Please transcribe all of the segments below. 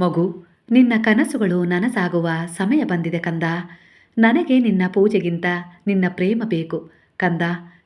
ಮಗು, ನಿನ್ನ ಕನಸುಗಳು ನನಸಾಗುವ ಸಮಯ ಬಂದಿದೆ ಕಂದ. ನನಗೆ ನಿನ್ನ ಪೂಜೆಗಿಂತ ನಿನ್ನ ಪ್ರೇಮ ಬೇಕು. ಕಂದ,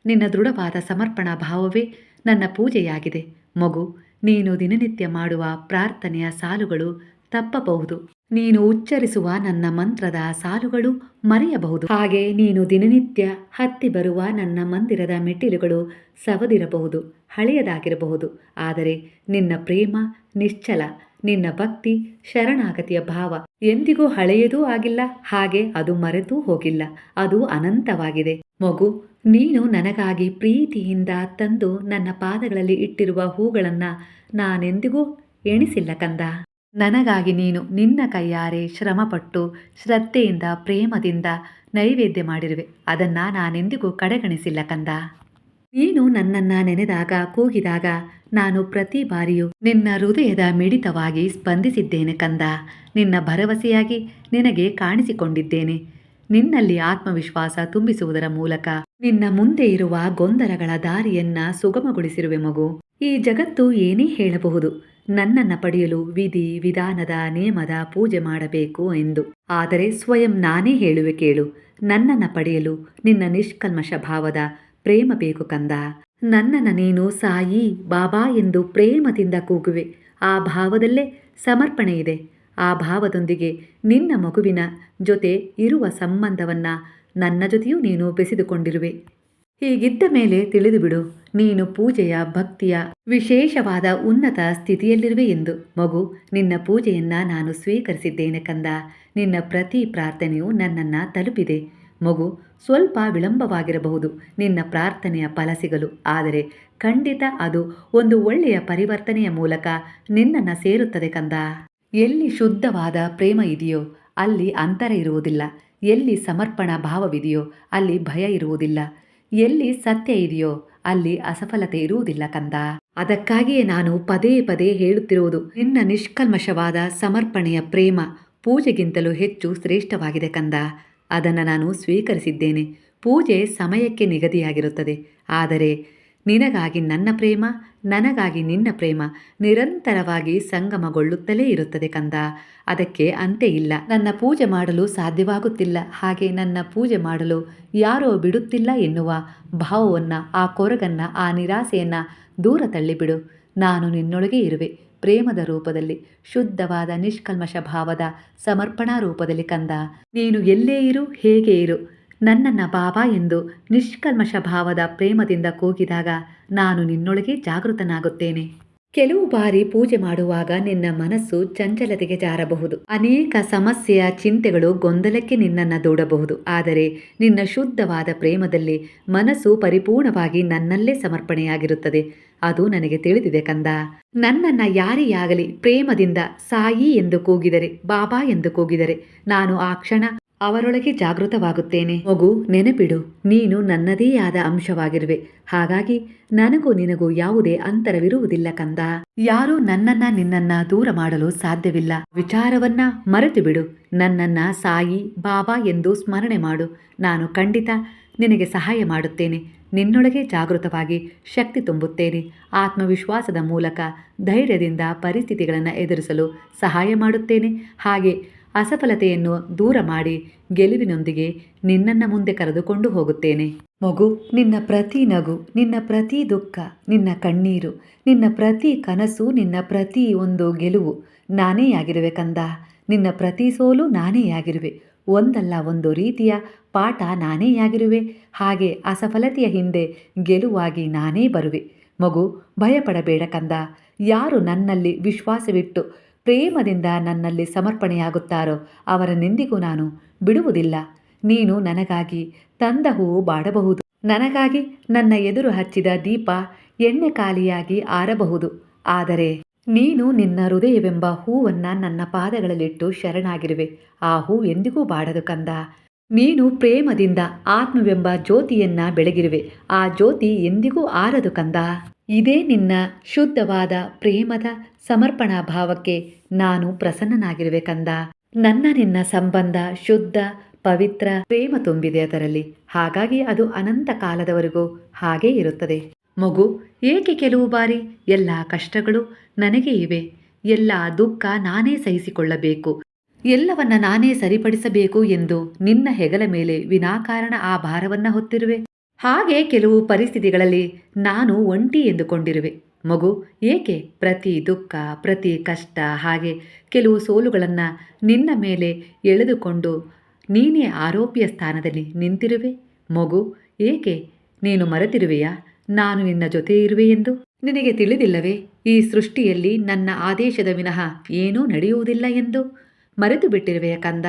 ನಿನ್ನ ದೃಢವಾದ ಸಮರ್ಪಣಾ ಭಾವವೇ ನನ್ನ ಪೂಜೆಯಾಗಿದೆ. ಮಗು, ನೀನು ದಿನನಿತ್ಯ ಮಾಡುವ ಪ್ರಾರ್ಥನೆಯ ಸಾಲುಗಳು ತಪ್ಪಬಹುದು. ನೀನು ಉಚ್ಚರಿಸುವ ನನ್ನ ಮಂತ್ರದ ಸಾಲುಗಳು ಮರೆಯಬಹುದು. ಹಾಗೆ ನೀನು ದಿನನಿತ್ಯ ಹತ್ತಿ ಬರುವ ನನ್ನ ಮಂದಿರದ ಮೆಟ್ಟಿಲುಗಳು ಸವದಿರಬಹುದು, ಹಳೆಯದಾಗಿರಬಹುದು. ಆದರೆ ನಿನ್ನ ಪ್ರೇಮ ನಿಶ್ಚಲ. ನಿನ್ನ ಭಕ್ತಿ, ಶರಣಾಗತಿಯ ಭಾವ ಎಂದಿಗೂ ಹಳೆಯದೂ ಆಗಿಲ್ಲ, ಹಾಗೆ ಅದು ಮರೆತೂ ಹೋಗಿಲ್ಲ, ಅದು ಅನಂತವಾಗಿದೆ. ಮಗು, ನೀನು ನನಗಾಗಿ ಪ್ರೀತಿಯಿಂದ ತಂದು ನನ್ನ ಪಾದಗಳಲ್ಲಿ ಇಟ್ಟಿರುವ ಹೂಗಳನ್ನು ನಾನೆಂದಿಗೂ ಎಣಿಸಿಲ್ಲ ಕಂದ. ನನಗಾಗಿ ನೀನು ನಿನ್ನ ಕೈಯಾರೆ ಶ್ರಮಪಟ್ಟು, ಶ್ರದ್ಧೆಯಿಂದ, ಪ್ರೇಮದಿಂದ ನೈವೇದ್ಯ ಮಾಡಿರುವೆ, ಅದನ್ನು ನಾನೆಂದಿಗೂ ಕಡೆಗಣಿಸಿಲ್ಲ ಕಂದ. ನೀನು ನನ್ನನ್ನ ನೆನೆದಾಗ, ಕೂಗಿದಾಗ ನಾನು ಪ್ರತಿ ಬಾರಿಯೂ ನಿನ್ನ ಹೃದಯದ ಮಿಡಿತವಾಗಿ ಸ್ಪಂದಿಸಿದ್ದೇನೆ ಕಂದ. ನಿನ್ನ ಭರವಸೆಯಾಗಿ ನಿನಗೆ ಕಾಣಿಸಿಕೊಂಡಿದ್ದೇನೆ. ನಿನ್ನಲ್ಲಿ ಆತ್ಮವಿಶ್ವಾಸ ತುಂಬಿಸುವುದರ ಮೂಲಕ ನಿನ್ನ ಮುಂದೆ ಇರುವ ಗೊಂದಲಗಳ ದಾರಿಯನ್ನ ಸುಗಮಗೊಳಿಸಿರುವೆ ಮಗು. ಈ ಜಗತ್ತು ಏನೇ ಹೇಳಬಹುದು, ನನ್ನನ್ನ ಪಡೆಯಲು ವಿಧಿ, ವಿಧಾನದ, ನಿಯಮದ ಪೂಜೆ ಮಾಡಬೇಕು ಎಂದು. ಆದರೆ ಸ್ವಯಂ ನಾನೇ ಹೇಳುವೆ ಕೇಳು. ನನ್ನನ್ನ ಪಡೆಯಲು ನಿನ್ನ ನಿಷ್ಕಲ್ಮಶ ಭಾವದ ಪ್ರೇಮ ಬೇಕು ಕಂದ. ನನ್ನನ್ನು ನೀನು ಸಾಯಿ, ಬಾಬಾ ಎಂದು ಪ್ರೇಮದಿಂದ ಕೂಗುವೆ. ಆ ಭಾವದಲ್ಲೇ ಸಮರ್ಪಣೆ ಇದೆ. ಆ ಭಾವದೊಂದಿಗೆ ನಿನ್ನ ಮಗುವಿನ ಜೊತೆ ಇರುವ ಸಂಬಂಧವನ್ನ ನನ್ನ ಜೊತೆಯೂ ನೀನು ಬೆಸೆದುಕೊಂಡಿರುವೆ. ಹೀಗಿದ್ದ ಮೇಲೆ ತಿಳಿದುಬಿಡು, ನೀನು ಪೂಜೆಯ ಭಕ್ತಿಯ ವಿಶೇಷವಾದ ಉನ್ನತ ಸ್ಥಿತಿಯಲ್ಲಿರುವೆ ಎಂದು. ಮಗು, ನಿನ್ನ ಪೂಜೆಯನ್ನ ನಾನು ಸ್ವೀಕರಿಸಿದ್ದೇನೆ ಕಂದ. ನಿನ್ನ ಪ್ರತಿ ಪ್ರಾರ್ಥನೆಯು ನನ್ನನ್ನು ತಲುಪಿದೆ. ಮಗು ಸ್ವಲ್ಪ ವಿಳಂಬವಾಗಿರಬಹುದು. ನಿನ್ನ ಪ್ರಾರ್ಥನೆಯ ಫಲ ಸಿಗಲು ಆದರೆ ಖಂಡಿತ ಅದು ಒಂದು ಒಳ್ಳೆಯ ಪರಿವರ್ತನೆಯ ಮೂಲಕ ನಿನ್ನನ್ನು ಸೇರುತ್ತದೆ ಕಂದ. ಎಲ್ಲಿ ಶುದ್ಧವಾದ ಪ್ರೇಮ ಇದೆಯೋ, ಅಲ್ಲಿ ಅಂತರ ಇರುವುದಿಲ್ಲ. ಎಲ್ಲಿ ಸಮರ್ಪಣಾ ಭಾವವಿದೆಯೋ, ಅಲ್ಲಿ ಭಯ ಇರುವುದಿಲ್ಲ. ಎಲ್ಲಿ ಸತ್ಯ ಇದೆಯೋ, ಅಲ್ಲಿ ಅಸಫಲತೆ ಇರುವುದಿಲ್ಲ ಕಂದ. ಅದಕ್ಕಾಗಿಯೇ ನಾನು ಪದೇ ಪದೇ ಹೇಳುತ್ತಿರುವುದು, ನಿನ್ನ ನಿಷ್ಕಲ್ಮಶವಾದ ಸಮರ್ಪಣೆಯ ಪ್ರೇಮ ಪೂಜೆಗಿಂತಲೂ ಹೆಚ್ಚು ಶ್ರೇಷ್ಠವಾಗಿದೆ ಕಂದ. ಅದನ್ನು ನಾನು ಸ್ವೀಕರಿಸಿದ್ದೇನೆ. ಪೂಜೆ ಸಮಯಕ್ಕೆ ನಿಗದಿಯಾಗಿರುತ್ತದೆ. ಆದರೆ ನಿನಗಾಗಿ ನನ್ನ ಪ್ರೇಮ, ನನಗಾಗಿ ನಿನ್ನ ಪ್ರೇಮ ನಿರಂತರವಾಗಿ ಸಂಗಮಗೊಳ್ಳುತ್ತಲೇ ಇರುತ್ತದೆ ಕಂದ. ಅದಕ್ಕೆ ಅಂತೆ ಇಲ್ಲ. ನನ್ನ ಪೂಜೆ ಮಾಡಲು ಸಾಧ್ಯವಾಗುತ್ತಿಲ್ಲ. ಹಾಗೆ ನನ್ನ ಪೂಜೆ ಮಾಡಲು ಯಾರೋ ಬಿಡುತ್ತಿಲ್ಲ ಎನ್ನುವ ಭಾವವನ್ನು, ಆ ಕೊರಗನ್ನು, ಆ ನಿರಾಸೆಯನ್ನು ದೂರ ತಳ್ಳಿಬಿಡು. ನಾನು ನಿನ್ನೊಳಗೆ ಇರುವೆ. ಪ್ರೇಮದ ರೂಪದಲ್ಲಿ, ಶುದ್ಧವಾದ ನಿಷ್ಕಲ್ಮಶ ಭಾವದ ಸಮರ್ಪಣಾ ರೂಪದಲ್ಲಿ ಕಂದ. ನೀನು ಎಲ್ಲೇ ಇರು, ಹೇಗೆ ಇರು, ನನ್ನನ್ನು ಬಾಬಾ ಎಂದು ನಿಷ್ಕಲ್ಮಶ ಭಾವದ ಪ್ರೇಮದಿಂದ ಕೂಗಿದಾಗ ನಾನು ನಿನ್ನೊಳಗೆ ಜಾಗೃತನಾಗುತ್ತೇನೆ. ಕೆಲವು ಬಾರಿ ಪೂಜೆ ಮಾಡುವಾಗ ನಿನ್ನ ಮನಸ್ಸು ಚಂಚಲತೆಗೆ ಜಾರಬಹುದು. ಅನೇಕ ಸಮಸ್ಯೆಯ ಚಿಂತೆಗಳು ಗೊಂದಲಕ್ಕೆ ನಿನ್ನನ್ನು ದೂಡಬಹುದು. ಆದರೆ ನಿನ್ನ ಶುದ್ಧವಾದ ಪ್ರೇಮದಲ್ಲಿ ಮನಸ್ಸು ಪರಿಪೂರ್ಣವಾಗಿ ನನ್ನಲ್ಲೇ ಸಮರ್ಪಣೆಯಾಗಿರುತ್ತದೆ. ಅದು ನನಗೆ ತಿಳಿದಿದೆ ಕಂದ. ನನ್ನನ್ನು ಯಾರೇ ಆಗಲಿ ಪ್ರೇಮದಿಂದ ಸಾಯಿ ಎಂದು ಕೂಗಿದರೆ, ಬಾಬಾ ಎಂದು ಕೂಗಿದರೆ, ನಾನು ಆ ಕ್ಷಣ ಅವರೊಳಗೆ ಜಾಗೃತವಾಗುತ್ತೇನೆ. ಮಗು, ನೆನಪಿಡು, ನೀನು ನನ್ನದೇ ಆದ ಅಂಶವಾಗಿರುವೆ. ಹಾಗಾಗಿ ನನಗೂ ನಿನಗೂ ಯಾವುದೇ ಅಂತರವಿರುವುದಿಲ್ಲ ಕಂದ. ಯಾರೂ ನನ್ನನ್ನ ನಿನ್ನನ್ನ ದೂರ ಮಾಡಲು ಸಾಧ್ಯವಿಲ್ಲ. ವಿಚಾರವನ್ನ ಮರೆತು ಬಿಡು ನನ್ನನ್ನ ಸಾಯಿ, ಬಾಬಾ ಎಂದು ಸ್ಮರಣೆ ಮಾಡು. ನಾನು ಖಂಡಿತ ನಿನಗೆ ಸಹಾಯ ಮಾಡುತ್ತೇನೆ. ನಿನ್ನೊಳಗೆ ಜಾಗೃತವಾಗಿ ಶಕ್ತಿ ತುಂಬುತ್ತೇನೆ. ಆತ್ಮವಿಶ್ವಾಸದ ಮೂಲಕ ಧೈರ್ಯದಿಂದ ಪರಿಸ್ಥಿತಿಗಳನ್ನು ಎದುರಿಸಲು ಸಹಾಯ ಮಾಡುತ್ತೇನೆ. ಹಾಗೆ ಅಸಫಲತೆಯನ್ನು ದೂರ ಮಾಡಿ ಗೆಲುವಿನೊಂದಿಗೆ ನಿನ್ನನ್ನು ಮುಂದೆ ಕರೆದುಕೊಂಡು ಹೋಗುತ್ತೇನೆ. ಮಗು, ನಿನ್ನ ಪ್ರತಿ ನಗು, ನಿನ್ನ ಪ್ರತಿ ದುಃಖ, ನಿನ್ನ ಕಣ್ಣೀರು, ನಿನ್ನ ಪ್ರತಿ ಕನಸು, ನಿನ್ನ ಪ್ರತಿ ಒಂದು ಗೆಲುವು ನಾನೇ ಆಗಿರುವೆ ಕಂದ. ನಿನ್ನ ಪ್ರತಿ ಸೋಲು ನಾನೇ ಆಗಿರುವೆ. ಒಂದಲ್ಲ ಒಂದು ರೀತಿಯ ಪಾಠ ನಾನೇ ಆಗಿರುವೆ. ಹಾಗೆ ಅಸಫಲತೆಯ ಹಿಂದೆ ಗೆಲುವಾಗಿ ನಾನೇ ಬರುವೆ. ಮಗು, ಭಯಪಡಬೇಡ ಕಂದ. ಯಾರು ನನ್ನಲ್ಲಿ ವಿಶ್ವಾಸವಿಟ್ಟು ಪ್ರೇಮದಿಂದ ನನ್ನಲ್ಲಿ ಸಮರ್ಪಣೆಯಾಗುತ್ತಾರೋ ಅವರನ್ನೆಂದಿಗೂ ನಾನು ಬಿಡುವುದಿಲ್ಲ. ನೀನು ನನಗಾಗಿ ತಂದ ಹೂವು ಬಾಡಬಹುದು. ನನಗಾಗಿ ನನ್ನ ಎದುರು ಹಚ್ಚಿದ ದೀಪ ಎಣ್ಣೆ ಖಾಲಿಯಾಗಿ ಆರಬಹುದು. ಆದರೆ ನೀನು ನಿನ್ನ ಹೃದಯವೆಂಬ ಹೂವನ್ನ ನನ್ನ ಪಾದಗಳಲ್ಲಿಟ್ಟು ಶರಣಾಗಿರುವೆ. ಆ ಹೂ ಎಂದಿಗೂ ಬಾಡದು ಕಂದ. ನೀನು ಪ್ರೇಮದಿಂದ ಆತ್ಮವೆಂಬ ಜ್ಯೋತಿಯನ್ನ ಬೆಳಗಿರುವೆ. ಆ ಜ್ಯೋತಿ ಎಂದಿಗೂ ಆರದು ಕಂದ. ಇದೇ ನಿನ್ನ ಶುದ್ಧವಾದ ಪ್ರೇಮದ ಸಮರ್ಪಣಾ ಭಾವಕ್ಕೆ ನಾನು ಪ್ರಸನ್ನನಾಗಿರುವೆ ಕಂದ ನನ್ನ ನಿನ್ನ ಸಂಬಂಧ ಶುದ್ಧ, ಪವಿತ್ರ, ಪ್ರೇಮ ತುಂಬಿದೆ ಅದರಲ್ಲಿ. ಹಾಗಾಗಿ ಅದು ಅನಂತ ಕಾಲದವರೆಗೂ ಹಾಗೇ ಇರುತ್ತದೆ. ಮಗು, ಏಕೆ ಕೆಲವು ಬಾರಿ ಎಲ್ಲ ಕಷ್ಟಗಳು ನನಗೆ ಇವೆ? ಎಲ್ಲ ದುಃಖ ನಾನೇ ಸಹಿಸಿಕೊಳ್ಳಬೇಕು. ಎಲ್ಲವನ್ನ ನಾನೇ ಸರಿಪಡಿಸಬೇಕು ಎಂದು ನಿನ್ನ ಹೆಗಲ ಮೇಲೆ ವಿನಾಕಾರಣ ಆ ಭಾರವನ್ನ ಹೊತ್ತಿರುವೆ. ಹಾಗೆ ಕೆಲವು ಪರಿಸ್ಥಿತಿಗಳಲ್ಲಿ ನಾನು ಒಂಟಿ ಎಂದುಕೊಂಡಿರುವೆ. ಮಗು, ಏಕೆ ಪ್ರತಿ ದುಃಖ, ಪ್ರತಿ ಕಷ್ಟ, ಹಾಗೆ ಕೆಲವು ಸೋಲುಗಳನ್ನು ನಿನ್ನ ಮೇಲೆ ಎಳೆದುಕೊಂಡು ನೀನೇ ಆರೋಪಿಯ ಸ್ಥಾನದಲ್ಲಿ ನಿಂತಿರುವೆ? ಮಗು, ಏಕೆ ನೀನು ಮರೆತಿರುವೆಯಾ? ನಾನು ನಿನ್ನ ಜೊತೆ ಇರುವೆ ಎಂದು? ನಿನಗೆ ತಿಳಿದಿಲ್ಲವೇ, ಈ ಸೃಷ್ಟಿಯಲ್ಲಿ ನನ್ನ ಆದೇಶದ ವಿನಃ ಏನೂ ನಡೆಯುವುದಿಲ್ಲ ಎಂದು? ಮರೆತು ಬಿಟ್ಟಿರುವೆಯ ಕಂದ?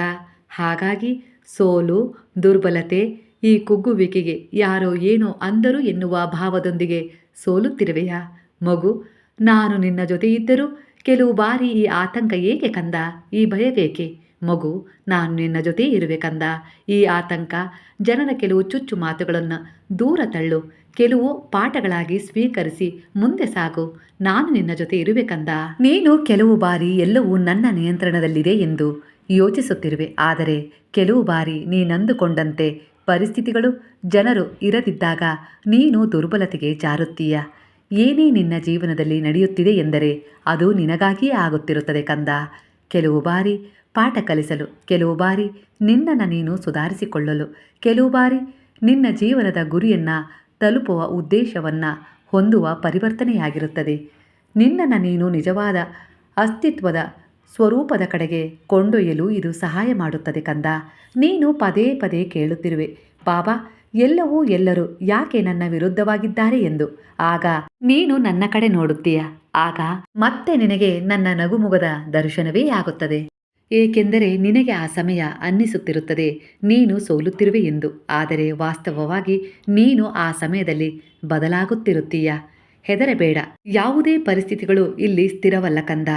ಹಾಗಾಗಿ ಸೋಲು, ದುರ್ಬಲತೆ ಈ ಕುಗ್ಗುವಿಕೆಗೆ ಯಾರೋ ಏನೋ ಅಂದರು ಎನ್ನುವ ಭಾವದೊಂದಿಗೆ ಸೋಲುತ್ತಿರುವೆಯಾ? ಮಗು, ನಾನು ನಿನ್ನ ಜೊತೆ ಇದ್ದರೂ ಕೆಲವು ಬಾರಿ ಈ ಆತಂಕ ಏಕೆ ಕಂದ? ಈ ಭಯವೇಕೆ? ಮಗು, ನಾನು ನಿನ್ನ ಜೊತೆ ಇರುವೆ ಕಂದ. ಈ ಆತಂಕ ಜನರ ಕೆಲವು ಚುಚ್ಚು ಮಾತುಗಳನ್ನು ದೂರ ತಳ್ಳು, ಕೆಲವು ಪಾಠಗಳಾಗಿ ಸ್ವೀಕರಿಸಿ ಮುಂದೆ ಸಾಗು. ನಾನು ನಿನ್ನ ಜೊತೆ ಇರುವೆ ಕಂದ. ನೀನು ಕೆಲವು ಬಾರಿ ಎಲ್ಲವೂ ನನ್ನ ನಿಯಂತ್ರಣದಲ್ಲಿದೆ ಎಂದು ಯೋಚಿಸುತ್ತಿರುವೆ. ಆದರೆ ಕೆಲವು ಬಾರಿ ನೀನಂದುಕೊಂಡಂತೆ ಪರಿಸ್ಥಿತಿಗಳು ಜನರು ಇರದಿದ್ದಾಗ ನೀನು ದುರ್ಬಲತೆಗೆ ಜಾರುತ್ತೀಯ. ಏನೇ ನಿನ್ನ ಜೀವನದಲ್ಲಿ ನಡೆಯುತ್ತಿದೆ ಎಂದರೆ ಅದು ನಿನಗಾಗಿಯೇ ಆಗುತ್ತಿರುತ್ತದೆ ಕಂದ. ಕೆಲವು ಬಾರಿ ಪಾಠ ಕಲಿಸಲು, ಕೆಲವು ಬಾರಿ ನಿನ್ನನ್ನು ನೀನು ಸುಧಾರಿಸಿಕೊಳ್ಳಲು, ಕೆಲವು ಬಾರಿ ನಿನ್ನ ಜೀವನದ ಗುರಿಯನ್ನು ತಲುಪುವ ಉದ್ದೇಶವನ್ನು ಹೊಂದುವ ಪರಿವರ್ತನೆಯಾಗಿರುತ್ತದೆ. ನಿನ್ನನ್ನು ನೀನು ನಿಜವಾದ ಅಸ್ತಿತ್ವದ ಸ್ವರೂಪದ ಕಡೆಗೆ ಕೊಂಡೊಯ್ಯಲು ಇದು ಸಹಾಯ ಮಾಡುತ್ತದೆ ಕಂದ. ನೀನು ಪದೇ ಪದೇ ಕೇಳುತ್ತಿರುವೆ. ಬಾಬಾ, ಎಲ್ಲವೂ ಎಲ್ಲರೂ ಯಾಕೆ ನನ್ನ ವಿರುದ್ಧವಾಗಿದ್ದಾರೆ ಎಂದು? ಆಗ, ನೀನು ನನ್ನ ಕಡೆ ನೋಡುತ್ತೀಯ. ಆಗ, ಮತ್ತೆ ನಿನಗೆ ನನ್ನ ನಗುಮುಗದ ದರ್ಶನವೇ ಆಗುತ್ತದೆ. ಏಕೆಂದರೆ ನಿನಗೆ ಆ ಸಮಯ ಅನ್ನಿಸುತ್ತಿರುತ್ತದೆ. ನೀನು ಸೋಲುತ್ತಿರುವೆ ಎಂದು. ಆದರೆ ವಾಸ್ತವವಾಗಿ ನೀನು ಆ ಸಮಯದಲ್ಲಿ ಬದಲಾಗುತ್ತಿರುತ್ತೀಯ. ಹೆದರಬೇಡ. ಯಾವುದೇ ಪರಿಸ್ಥಿತಿಗಳು ಇಲ್ಲಿ ಸ್ಥಿರವಲ್ಲ ಕಂದ.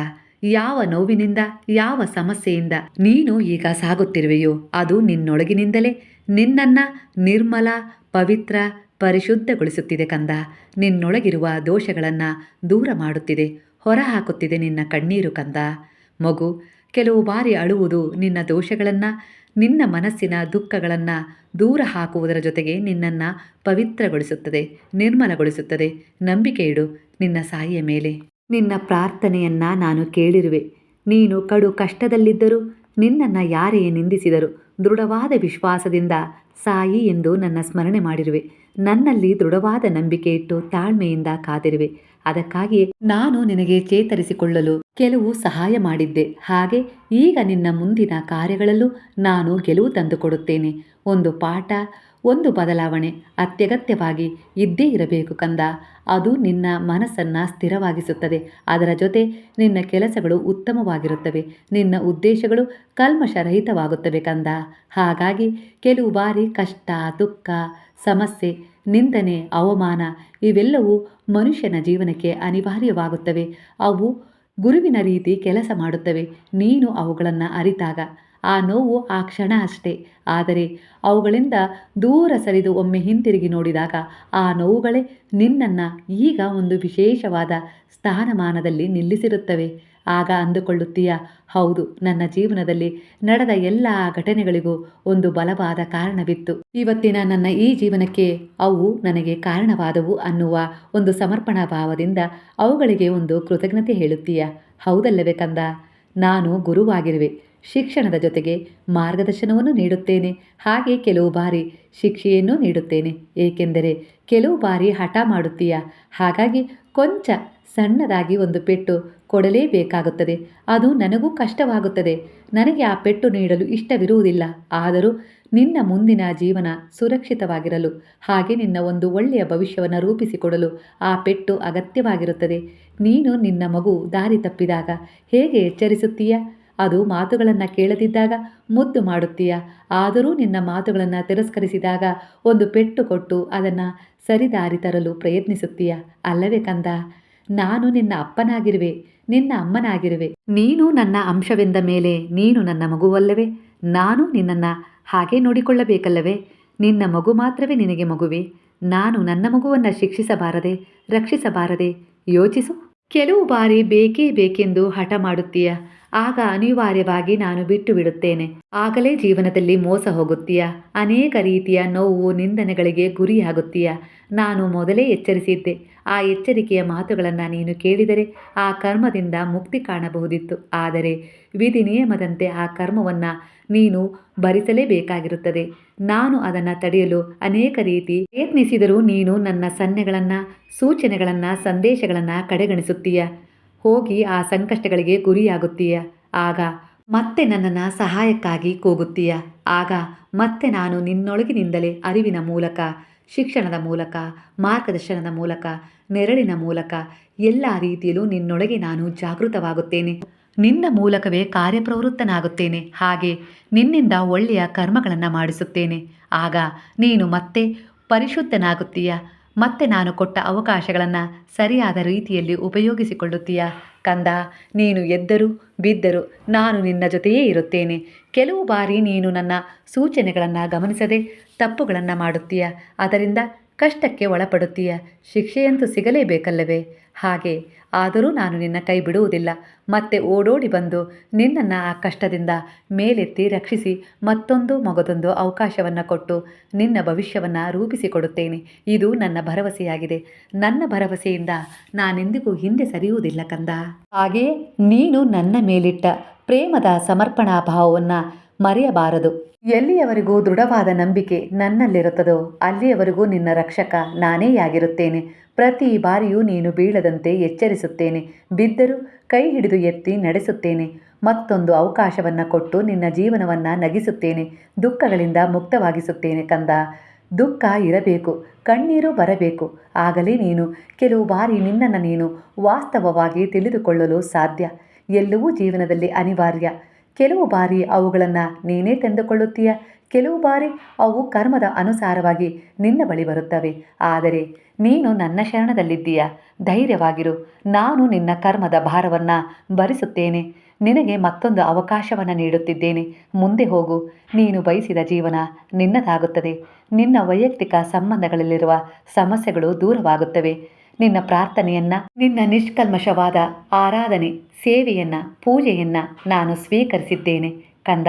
ಯಾವ ನೋವಿನಿಂದ, ಯಾವ ಸಮಸ್ಯೆಯಿಂದ ನೀನು ಈಗ ಸಾಗುತ್ತಿರುವೆಯೋ, ಅದು ನಿನ್ನೊಳಗಿನಿಂದಲೇ ನಿನ್ನನ್ನ ನಿರ್ಮಲ, ಪವಿತ್ರ, ಪರಿಶುದ್ಧಗೊಳಿಸುತ್ತಿದೆ ಕಂದ. ನಿನ್ನೊಳಗಿರುವ ದೋಷಗಳನ್ನು ದೂರ ಮಾಡುತ್ತಿದೆ, ಹೊರಹಾಕುತ್ತಿದೆ ನಿನ್ನ ಕಣ್ಣೀರು ಕಂದ. ಮಗು, ಕೆಲವು ಬಾರಿ ಅಳುವುದು ನಿನ್ನ ದೋಷಗಳನ್ನು, ನಿನ್ನ ಮನಸ್ಸಿನ ದುಃಖಗಳನ್ನು ದೂರ ಹಾಕುವುದರ ಜೊತೆಗೆ ನಿನ್ನನ್ನು ಪವಿತ್ರಗೊಳಿಸುತ್ತದೆ, ನಿರ್ಮಲಗೊಳಿಸುತ್ತದೆ. ನಂಬಿಕೆ ಇಡು ನಿನ್ನ ಸಾಯಿಯ ಮೇಲೆ. ನಿನ್ನ ಪ್ರಾರ್ಥನೆಯನ್ನ ನಾನು ಕೇಳಿರುವೆ. ನೀನು ಕಡು ಕಷ್ಟದಲ್ಲಿದ್ದರೂ ನಿನ್ನನ್ನು ಯಾರೇ ನಿಂದಿಸಿದರು ದೃಢವಾದ ವಿಶ್ವಾಸದಿಂದ ಸಾಯಿ ಎಂದು ನನ್ನ ಸ್ಮರಣೆ ಮಾಡಿರುವೆ. ನನ್ನಲ್ಲಿ ದೃಢವಾದ ನಂಬಿಕೆ ಇಟ್ಟು ತಾಳ್ಮೆಯಿಂದ ಕಾದಿರುವೆ. ಅದಕ್ಕಾಗಿ ನಾನು ನಿನಗೆ ಚೇತರಿಸಿಕೊಳ್ಳಲು ಕೆಲವು ಸಹಾಯ ಮಾಡಿದ್ದೆ. ಹಾಗೆ ಈಗ ನಿನ್ನ ಮುಂದಿನ ಕಾರ್ಯಗಳಲ್ಲೂ ನಾನು ಗೆಲುವು ತಂದುಕೊಡುತ್ತೇನೆ. ಒಂದು ಪಾಠ ಒಂದು ಬದಲಾವಣೆ ಅತ್ಯಗತ್ಯವಾಗಿ ಇದ್ದೇ ಇರಬೇಕು ಕಂದ. ಅದು ನಿನ್ನ ಮನಸ್ಸನ್ನು ಸ್ಥಿರವಾಗಿಸುತ್ತದೆ. ಅದರ ಜೊತೆ ನಿನ್ನ ಕೆಲಸಗಳು ಉತ್ತಮವಾಗಿರುತ್ತವೆ. ನಿನ್ನ ಉದ್ದೇಶಗಳು ಕಲ್ಮಶರಹಿತವಾಗುತ್ತವೆ ಕಂದ. ಹಾಗಾಗಿ ಕೆಲವು ಬಾರಿ ಕಷ್ಟ, ದುಃಖ, ಸಮಸ್ಯೆ, ನಿಂದನೆ, ಅವಮಾನ ಇವೆಲ್ಲವೂ ಮನುಷ್ಯನ ಜೀವನಕ್ಕೆ ಅನಿವಾರ್ಯವಾಗುತ್ತವೆ. ಅವು ಗುರುವಿನ ರೀತಿ ಕೆಲಸ ಮಾಡುತ್ತವೆ. ನೀನು ಅವುಗಳನ್ನು ಅರಿತಾಗ. ಆ ನೋವು ಆ ಕ್ಷಣ ಅಷ್ಟೇ. ಆದರೆ ಅವುಗಳಿಂದ ದೂರ ಸರಿದು ಒಮ್ಮೆ ಹಿಂತಿರುಗಿ ನೋಡಿದಾಗ ಆ ನೋವುಗಳೇ ನಿನ್ನನ್ನು ಈಗ ಒಂದು ವಿಶೇಷವಾದ ಸ್ಥಾನಮಾನದಲ್ಲಿ ನಿಲ್ಲಿಸಿರುತ್ತವೆ. ಆಗ ಅಂದುಕೊಳ್ಳುತ್ತೀಯ? ಹೌದು, ನನ್ನ ಜೀವನದಲ್ಲಿ ನಡೆದ ಎಲ್ಲ ಘಟನೆಗಳಿಗೂ ಒಂದು ಬಲವಾದ ಕಾರಣವಿತ್ತು. ಇವತ್ತಿನ ನನ್ನ ಈ ಜೀವನಕ್ಕೆ ಅವು ನನಗೆ ಕಾರಣವಾದವು ಅನ್ನುವ ಒಂದು ಸಮರ್ಪಣಾ ಭಾವದಿಂದ ಅವುಗಳಿಗೆ ಒಂದು ಕೃತಜ್ಞತೆ ಹೇಳುತ್ತೀಯ? ಹೌದಲ್ಲವೇ ಕಂದ? ನಾನು ಗುರುವಾಗಿರುವೆ. ಶಿಕ್ಷಣದ ಜೊತೆಗೆ ಮಾರ್ಗದರ್ಶನವನ್ನು ನೀಡುತ್ತೇನೆ. ಹಾಗೆ ಕೆಲವು ಬಾರಿ ಶಿಕ್ಷೆಯನ್ನು ನೀಡುತ್ತೇನೆ. ಏಕೆಂದರೆ ಕೆಲವು ಬಾರಿ ಹಠ ಮಾಡುತ್ತೀಯ. ಹಾಗಾಗಿ ಕೊಂಚ ಸಣ್ಣದಾಗಿ ಒಂದು ಪೆಟ್ಟು ಕೊಡಲೇಬೇಕಾಗುತ್ತದೆ. ಅದು ನನಗೂ ಕಷ್ಟವಾಗುತ್ತದೆ. ನನಗೆ ಆ ಪೆಟ್ಟು ನೀಡಲು ಇಷ್ಟವಿರುವುದಿಲ್ಲ. ಆದರೂ ನಿನ್ನ ಮುಂದಿನ ಜೀವನ ಸುರಕ್ಷಿತವಾಗಿರಲು, ಹಾಗೆ ನಿನ್ನ ಒಂದು ಒಳ್ಳೆಯ ಭವಿಷ್ಯವನ್ನು ರೂಪಿಸಿಕೊಡಲು ಆ ಪೆಟ್ಟು ಅಗತ್ಯವಾಗಿರುತ್ತದೆ. ನೀನು ನಿನ್ನ ಮಗು ದಾರಿ ತಪ್ಪಿದಾಗ ಹೇಗೆ ಎಚ್ಚರಿಸುತ್ತೀಯ? ಅದು ಮಾತುಗಳನ್ನು ಕೇಳದಿದ್ದಾಗ ಮುದ್ದು ಮಾಡುತ್ತೀಯ? ಆದರೂ ನಿನ್ನ ಮಾತುಗಳನ್ನು ತಿರಸ್ಕರಿಸಿದಾಗ ಒಂದು ಪೆಟ್ಟು ಕೊಟ್ಟು ಅದನ್ನು ಸರಿದಾರಿ ತರಲು ಪ್ರಯತ್ನಿಸುತ್ತೀಯ? ಅಲ್ಲವೇ ಕಂದ? ನಾನು ನಿನ್ನ ಅಪ್ಪನಾಗಿರುವೆ, ನಿನ್ನ ಅಮ್ಮನಾಗಿರುವೆ. ನೀನು ನನ್ನ ಅಂಶವೆಂದ ಮೇಲೆ ನೀನು ನನ್ನ ಮಗುವಲ್ಲವೇ? ನಾನು ನಿನ್ನನ್ನು ಹಾಗೆ ನೋಡಿಕೊಳ್ಳಬೇಕಲ್ಲವೇ? ನಿನ್ನ ಮಗು ಮಾತ್ರವೇ ನಿನಗೆ ಮಗುವೆ? ನಾನು ನನ್ನ ಮಗುವನ್ನು ಶಿಕ್ಷಿಸಬಾರದೆ, ರಕ್ಷಿಸಬಾರದೆ? ಯೋಚಿಸು. ಕೆಲವು ಬಾರಿ ಬೇಕೇ ಬೇಕೆಂದು ಹಠ ಮಾಡುತ್ತೀಯ? ಆಗ ಅನಿವಾರ್ಯವಾಗಿ ನಾನು ಬಿಟ್ಟು ಬಿಡುತ್ತೇನೆ ಆಗಲೇ ಜೀವನದಲ್ಲಿ ಮೋಸ ಹೋಗುತ್ತೀಯ? ಅನೇಕ ರೀತಿಯ ನೋವು ನಿಂದನೆಗಳಿಗೆ ಗುರಿಯಾಗುತ್ತೀಯ? ನಾನು ಮೊದಲೇ ಎಚ್ಚರಿಸಿದ್ದೆ. ಆ ಎಚ್ಚರಿಕೆಯ ಮಾತುಗಳನ್ನು ನೀನು ಕೇಳಿದರೆ ಆ ಕರ್ಮದಿಂದ ಮುಕ್ತಿ ಕಾಣಬಹುದಿತ್ತು. ಆದರೆ ವಿಧಿ ನಿಯಮದಂತೆ ಆ ಕರ್ಮವನ್ನು ನೀನು ಭರಿಸಲೇಬೇಕಾಗಿರುತ್ತದೆ. ನಾನು ಅದನ್ನು ತಡೆಯಲು ಅನೇಕ ರೀತಿ ಪ್ರಯತ್ನಿಸಿದರೂ ನೀನು ನನ್ನ ಸನ್ನೆಗಳನ್ನು, ಸೂಚನೆಗಳನ್ನು, ಸಂದೇಶಗಳನ್ನು ಕಡೆಗಣಿಸುತ್ತೀಯ? ಹೋಗಿ ಆ ಸಂಕಷ್ಟಗಳಿಗೆ ಗುರಿಯಾಗುತ್ತೀಯ? ಆಗ ಮತ್ತೆ ನನ್ನನ್ನು ಸಹಾಯಕ್ಕಾಗಿ ಕೂಗುತ್ತೀಯ? ಆಗ ಮತ್ತೆ ನಾನು ನಿನ್ನೊಳಗಿನಿಂದಲೇ ಅರಿವಿನ ಮೂಲಕ, ಶಿಕ್ಷಣದ ಮೂಲಕ, ಮಾರ್ಗದರ್ಶನದ ಮೂಲಕ, ನೆರಳಿನ ಮೂಲಕ ಎಲ್ಲ ರೀತಿಯಲ್ಲೂ ನಿನ್ನೊಳಗೆ ನಾನು ಜಾಗೃತವಾಗುತ್ತೇನೆ. ನಿನ್ನ ಮೂಲಕವೇ ಕಾರ್ಯಪ್ರವೃತ್ತನಾಗುತ್ತೇನೆ. ಹಾಗೆ ನಿನ್ನಿಂದ ಒಳ್ಳೆಯ ಕರ್ಮಗಳನ್ನು ಮಾಡಿಸುತ್ತೇನೆ. ಆಗ ನೀನು ಮತ್ತೆ ಪರಿಶುದ್ಧನಾಗುತ್ತೀಯ? ಮತ್ತೆ ನಾನು ಕೊಟ್ಟ ಅವಕಾಶಗಳನ್ನು ಸರಿಯಾದ ರೀತಿಯಲ್ಲಿ ಉಪಯೋಗಿಸಿಕೊಳ್ಳುತ್ತೀಯ? ಕಂದ, ನೀನು ಎದ್ದರು, ಬಿದ್ದರು ನಾನು ನಿನ್ನ ಜೊತೆಯೇ ಇರುತ್ತೇನೆ. ಕೆಲವು ಬಾರಿ ನೀನು ನನ್ನ ಸೂಚನೆಗಳನ್ನು ಗಮನಿಸದೆ ತಪ್ಪುಗಳನ್ನು ಮಾಡುತ್ತೀಯ? ಅದರಿಂದ ಕಷ್ಟಕ್ಕೆ ಒಳಪಡುತ್ತೀಯ? ಶಿಕ್ಷೆಯಂತೂ ಸಿಗಲೇಬೇಕಲ್ಲವೇ? ಹಾಗೆ, ಆದರೂ ನಾನು ನಿನ್ನ ಕೈ ಬಿಡುವುದಿಲ್ಲ. ಮತ್ತೆ ಓಡೋಡಿ ಬಂದು ನಿನ್ನನ್ನು ಆ ಕಷ್ಟದಿಂದ ಮೇಲೆತ್ತಿ ರಕ್ಷಿಸಿ ಮತ್ತೊಂದು ಮಗದೊಂದು ಅವಕಾಶವನ್ನು ಕೊಟ್ಟು ನಿನ್ನ ಭವಿಷ್ಯವನ್ನು ರೂಪಿಸಿಕೊಡುತ್ತೇನೆ. ಇದು ನನ್ನ ಭರವಸೆಯಾಗಿದೆ. ನನ್ನ ಭರವಸೆಯಿಂದ ನಾನೆಂದಿಗೂ ಹಿಂದೆ ಸರಿಯುವುದಿಲ್ಲ ಕಂದ. ಹಾಗೆಯೇ ನೀನು ನನ್ನ ಮೇಲಿಟ್ಟ ಪ್ರೇಮದ ಸಮರ್ಪಣಾ ಭಾವವನ್ನು ಮರೆಯಬಾರದು. ಎಲ್ಲಿಯವರೆಗೂ ದೃಢವಾದ ನಂಬಿಕೆ ನನ್ನಲ್ಲಿರುತ್ತದೋ ಅಲ್ಲಿಯವರೆಗೂ ನಿನ್ನ ರಕ್ಷಕ ನಾನೇ ಆಗಿರುತ್ತೇನೆ ಪ್ರತಿ ಬಾರಿಯೂ ನೀನು ಬೀಳದಂತೆ ಎಚ್ಚರಿಸುತ್ತೇನೆ. ಬಿದ್ದರೂ ಕೈ ಹಿಡಿದು ಎತ್ತಿ ನಡೆಸುತ್ತೇನೆ. ಮತ್ತೊಂದು ಅವಕಾಶವನ್ನು ಕೊಟ್ಟು ನಿನ್ನ ಜೀವನವನ್ನು ನಗಿಸುತ್ತೇನೆ. ದುಃಖಗಳಿಂದ ಮುಕ್ತವಾಗಿಸುತ್ತೇನೆ ಕಂದ. ದುಃಖ ಇರಬೇಕು, ಕಣ್ಣೀರು ಬರಬೇಕು. ಆಗಲೇ ನೀನು, ಕೆಲವು ಬಾರಿ ನಿನ್ನನ್ನು ನೀನು ವಾಸ್ತವವಾಗಿ ತಿಳಿದುಕೊಳ್ಳಲು ಸಾಧ್ಯ. ಎಲ್ಲವೂ ಜೀವನದಲ್ಲಿ ಅನಿವಾರ್ಯ. ಕೆಲವು ಬಾರಿ ಅವುಗಳನ್ನು ನೀನೇ ತಂದುಕೊಳ್ಳುತ್ತೀಯ? ಕೆಲವು ಬಾರಿ ಅವು ಕರ್ಮದ ಅನುಸಾರವಾಗಿ ನಿನ್ನ ಬಳಿ ಬರುತ್ತವೆ. ಆದರೆ ನೀನು ನನ್ನ ಶರಣದಲ್ಲಿದ್ದೀಯ. ಧೈರ್ಯವಾಗಿರು. ನಾನು ನಿನ್ನ ಕರ್ಮದ ಭಾರವನ್ನು ಭರಿಸುತ್ತೇನೆ. ನಿನಗೆ ಮತ್ತೊಂದು ಅವಕಾಶವನ್ನು ನೀಡುತ್ತಿದ್ದೇನೆ. ಮುಂದೆ ಹೋಗು. ನೀನು ಬಯಸಿದ ಜೀವನ ನಿನ್ನದಾಗುತ್ತದೆ. ನಿನ್ನ ವೈಯಕ್ತಿಕ ಸಂಬಂಧಗಳಲ್ಲಿರುವ ಸಮಸ್ಯೆಗಳು ದೂರವಾಗುತ್ತವೆ. ನಿನ್ನ ಪ್ರಾರ್ಥನೆಯನ್ನ, ನಿನ್ನ ನಿಷ್ಕಲ್ಮಶವಾದ ಆರಾಧನೆ, ಸೇವೆಯನ್ನ, ಪೂಜೆಯನ್ನ ನಾನು ಸ್ವೀಕರಿಸಿದ್ದೇನೆ. ಕಂದ,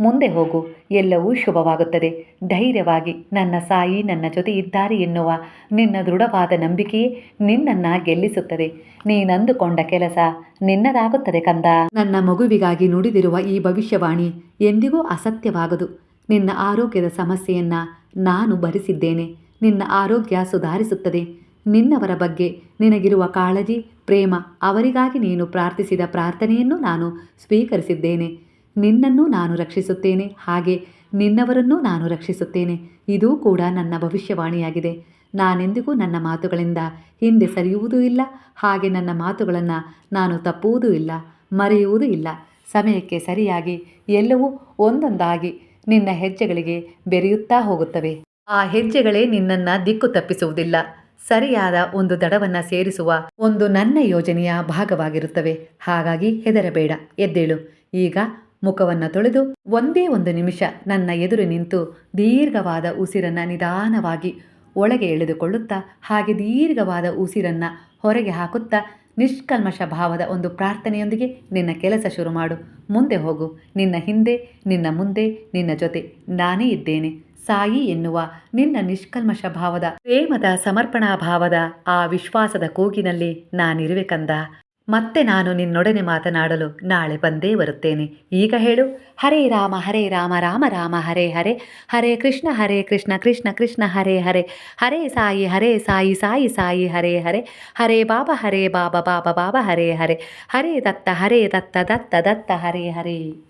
ಮುಂದೆ ಹೋಗು. ಎಲ್ಲವೂ ಶುಭವಾಗುತ್ತದೆ. ಧೈರ್ಯವಾಗಿ ನನ್ನ ಸಾಯಿ ನನ್ನ ಜೊತೆ ಇದ್ದಾರೆ ಎನ್ನುವ ನಿನ್ನ ದೃಢವಾದ ನಂಬಿಕೆಯೇ ನಿನ್ನನ್ನ ಗೆಲ್ಲಿಸುತ್ತದೆ. ನೀನಂದುಕೊಂಡ ಕೆಲಸ ನಿನ್ನದಾಗುತ್ತದೆ ಕಂದ. ನನ್ನ ಮಗುವಿಗಾಗಿ ನುಡಿದಿರುವ ಈ ಭವಿಷ್ಯವಾಣಿ ಎಂದಿಗೂ ಅಸತ್ಯವಾಗದು. ನಿನ್ನ ಆರೋಗ್ಯದ ಸಮಸ್ಯೆಯನ್ನ ನಾನು ಭರಿಸಿದ್ದೇನೆ. ನಿನ್ನ ಆರೋಗ್ಯ ಸುಧಾರಿಸುತ್ತದೆ. ನಿನ್ನವರ ಬಗ್ಗೆ ನಿನಗಿರುವ ಕಾಳಜಿ, ಪ್ರೇಮ ಅವರಿಗಾಗಿ ನೀನು ಪ್ರಾರ್ಥಿಸಿದ ಪ್ರಾರ್ಥನೆಯನ್ನು ನಾನು ಸ್ವೀಕರಿಸಿದ್ದೇನೆ. ನಿನ್ನನ್ನು ನಾನು ರಕ್ಷಿಸುತ್ತೇನೆ, ಹಾಗೆ ನಿನ್ನವರನ್ನೂ ನಾನು ರಕ್ಷಿಸುತ್ತೇನೆ. ಇದೂ ಕೂಡ ನನ್ನ ಭವಿಷ್ಯವಾಣಿಯಾಗಿದೆ. ನಾನೆಂದಿಗೂ ನನ್ನ ಮಾತುಗಳಿಂದ ಹಿಂದೆ ಸರಿಯುವುದೂ ಇಲ್ಲ, ಹಾಗೆ ನನ್ನ ಮಾತುಗಳನ್ನು ನಾನು ತಪ್ಪುವುದೂ ಇಲ್ಲ, ಮರೆಯುವುದೂ ಇಲ್ಲ. ಸಮಯಕ್ಕೆ ಸರಿಯಾಗಿ ಎಲ್ಲವೂ ಒಂದೊಂದಾಗಿ ನಿನ್ನ ಹೆಜ್ಜೆಗಳಿಗೆ ಬೆರೆಯುತ್ತಾ ಹೋಗುತ್ತವೆ. ಆ ಹೆಜ್ಜೆಗಳೇ ನಿನ್ನನ್ನು ದಿಕ್ಕು ತಪ್ಪಿಸುವುದಿಲ್ಲ. ಸರಿಯಾದ ಒಂದು ದಡವನ್ನು ಸೇರಿಸುವ ಒಂದು ನನ್ನ ಯೋಜನೆಯ ಭಾಗವಾಗಿರುತ್ತವೆ. ಹಾಗಾಗಿ ಹೆದರಬೇಡ, ಎದ್ದೇಳು. ಈಗ ಮುಖವನ್ನು ತೊಳೆದು ಒಂದೇ ಒಂದು ನಿಮಿಷ ನನ್ನ ಎದುರು ನಿಂತು ದೀರ್ಘವಾದ ಉಸಿರನ್ನು ನಿಧಾನವಾಗಿ ಒಳಗೆ ಎಳೆದುಕೊಳ್ಳುತ್ತಾ, ಹಾಗೆ ದೀರ್ಘವಾದ ಉಸಿರನ್ನು ಹೊರಗೆ ಹಾಕುತ್ತಾ, ನಿಷ್ಕಲ್ಮಶ ಭಾವದ ಒಂದು ಪ್ರಾರ್ಥನೆಯೊಂದಿಗೆ ನಿನ್ನ ಕೆಲಸ ಶುರು ಮಾಡು. ಮುಂದೆ ಹೋಗು. ನಿನ್ನ ಹಿಂದೆ, ನಿನ್ನ ಮುಂದೆ, ನಿನ್ನ ಜೊತೆ. ನಾನೇ ಇದ್ದೇನೆ. ಸಾಯಿ ಎನ್ನುವ ನಿನ್ನ ನಿಷ್ಕಲ್ಮಶ ಭಾವದ, ಪ್ರೇಮದ ಸಮರ್ಪಣಾ ಭಾವದ ಆ ವಿಶ್ವಾಸದ ಕೂಗಿನಲ್ಲಿ ನಾನಿರುವೆ ಕಂದ. ಮತ್ತೆ ನಾನು ನಿನ್ನೊಡನೆ ಮಾತನಾಡಲು ನಾಳೆ ಬಂದೇ ಬರುತ್ತೇನೆ. ಈಗ ಹೇಳು. ಹರೇ ರಾಮ ಹರೇ ರಾಮ ರಾಮ ರಾಮ, ಹರೇ ಹರೇ. ಹರೇ ಕೃಷ್ಣ ಹರೇ ಕೃಷ್ಣ ಕೃಷ್ಣ ಕೃಷ್ಣ, ಹರೇ ಹರೇ. ಹರೇ ಸಾಯಿ ಹರೇ ಸಾಯಿ ಸಾಯಿ ಸಾಯಿ, ಹರೇ ಹರೇ. ಹರೇ ಬಾಬಾ ಹರೇ ಬಾಬಾ ಬಾಬಾ ಬಾಬಾ, ಹರೇ ಹರೇ. ಹರೇ ದತ್ತ ಹರೇ ದತ್ತ ದತ್ತ ದತ್ತ, ಹರೇ ಹರೇ.